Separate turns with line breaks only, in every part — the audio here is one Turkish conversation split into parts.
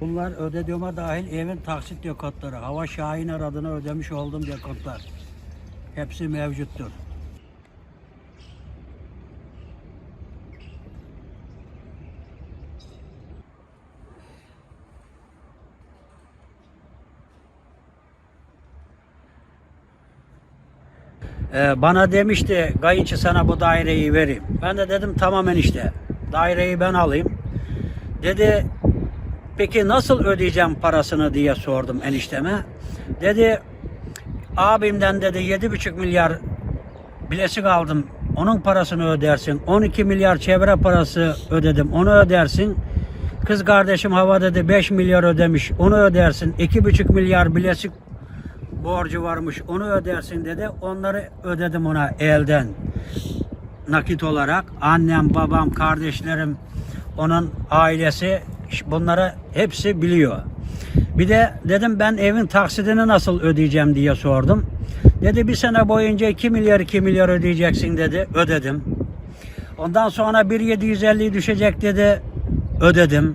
Bunlar ödediğime dahil evin taksit dekotları. Hava Şahiner adına ödemiş olduğum dekotlar. Hepsi mevcuttur. Ee, bana demişti kayınçı sana bu daireyi vereyim. Ben de dedim tamamen işte daireyi ben alayım. Dedi peki nasıl ödeyeceğim parasını diye sordum enişteme. Dedi abimden dedi yedi buçuk milyar bilezik aldım. Onun parasını ödersin. 12 milyar çevre parası ödedim. Onu ödersin. Kız kardeşim hava dedi 5 milyar ödemiş. Onu ödersin. 2,5 milyar bilezik borcu varmış. Onu ödersin dedi. Onları ödedim ona elden. Nakit olarak. Annem, babam, kardeşlerim, onun ailesi bunları hepsi biliyor. Bir de dedim ben evin taksidini nasıl ödeyeceğim diye sordum. Dedi bir sene boyunca 2 milyar 2 milyar ödeyeceksin dedi. Ödedim. Ondan sonra 1.750 düşecek dedi. Ödedim.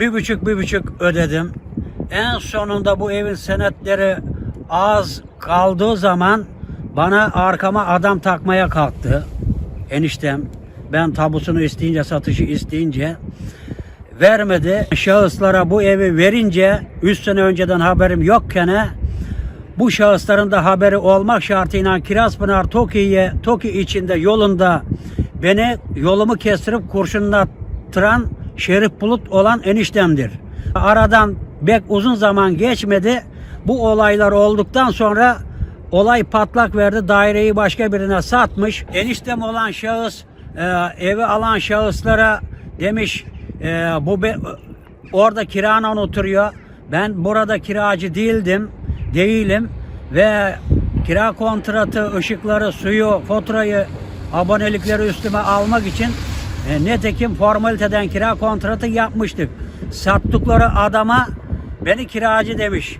Bir buçuk bir buçuk ödedim. En sonunda bu evin senetleri az kaldığı zaman bana arkama adam takmaya kalktı. Eniştem. Ben tabusunu isteyince, satışı isteyince vermedi. Şahıslara bu evi verince 3 sene önceden haberim yokken bu şahısların da haberi olmak şartıyla Kirazpınar Toki'ye Toki içinde yolunda beni yolumu kestirip kurşunlattıran Şerif Bulut olan eniştemdir. Aradan pek uzun zaman geçmedi. Bu olaylar olduktan sonra olay patlak verdi. Daireyi başka birine satmış. Eniştem olan şahıs e, evi alan şahıslara demiş e, bu be, orada kirana oturuyor. Ben burada kiracı değildim. Değilim ve kira kontratı, ışıkları, suyu, faturayı, abonelikleri üstüme almak için e, netekim formaliteden kira kontratı yapmıştık. Sattıkları adama beni kiracı demiş.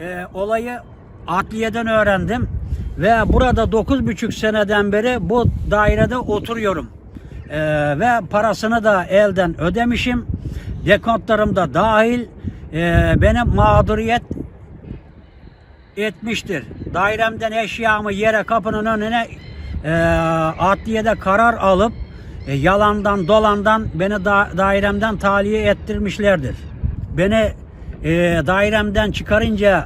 E, olayı adliyeden öğrendim ve burada 9,5 seneden beri bu dairede oturuyorum. E, ve parasını da elden ödemişim. Dekontlarım da dahil e, benim mağduriyet etmiştir. Dairemden eşyamı yere kapının önüne e, adliyede karar alıp e, yalandan dolandan beni da, dairemden tahliye ettirmişlerdir. Beni e, dairemden çıkarınca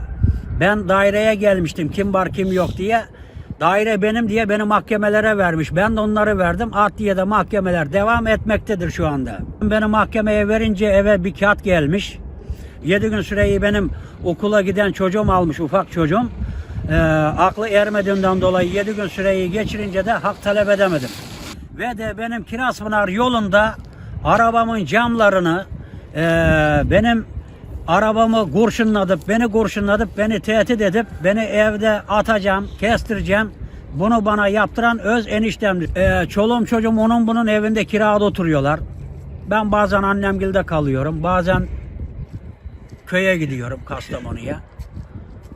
ben daireye gelmiştim kim var kim yok diye. Daire benim diye beni mahkemelere vermiş. Ben de onları verdim. Adliyede mahkemeler devam etmektedir şu anda. Beni mahkemeye verince eve bir kağıt gelmiş. 7 gün süreyi benim okula giden çocuğum almış ufak çocuğum. Ee, aklı ermediğinden dolayı 7 gün süreyi geçirince de hak talep edemedim. Ve de benim Kiraspınar yolunda arabamın camlarını e, benim arabamı kurşunladıp beni kurşunladıp beni tehdit edip beni evde atacağım, kestireceğim. Bunu bana yaptıran öz eniştemdir. Ee, çoluğum çocuğum onun bunun evinde kirada oturuyorlar. Ben bazen annemgilde kalıyorum. Bazen köye gidiyorum Kastamonu'ya.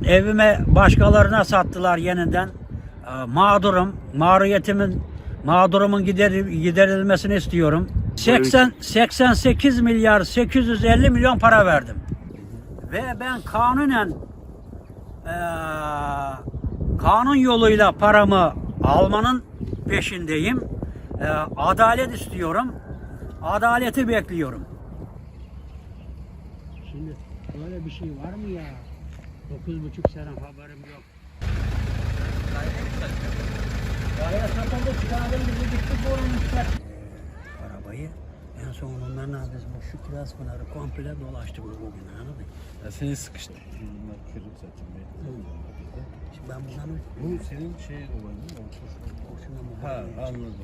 Evime başkalarına sattılar yeniden. Ee, Mağdurum, mağduriyetimin, mağdurumun gideri- giderilmesini istiyorum. 80 88 milyar 850 milyon para verdim. Ve ben kanunen eee, kanun yoluyla paramı almanın peşindeyim. Eee, adalet istiyorum. Adaleti bekliyorum. Şimdi böyle bir şey var mı ya? Dokuz buçuk sene haberim yok. Daire satıldı çıkardım bizi gittik vurmuşlar. Arabayı en son onların biz bu şu kiraz pınarı komple dolaştık bugün anladın
Ya seni sıkıştı. Bunlar kırık zaten.
Şimdi ben bundan
Bu senin şey olan değil mi? O kurşun.
hoşuna mı?
Ha anladım.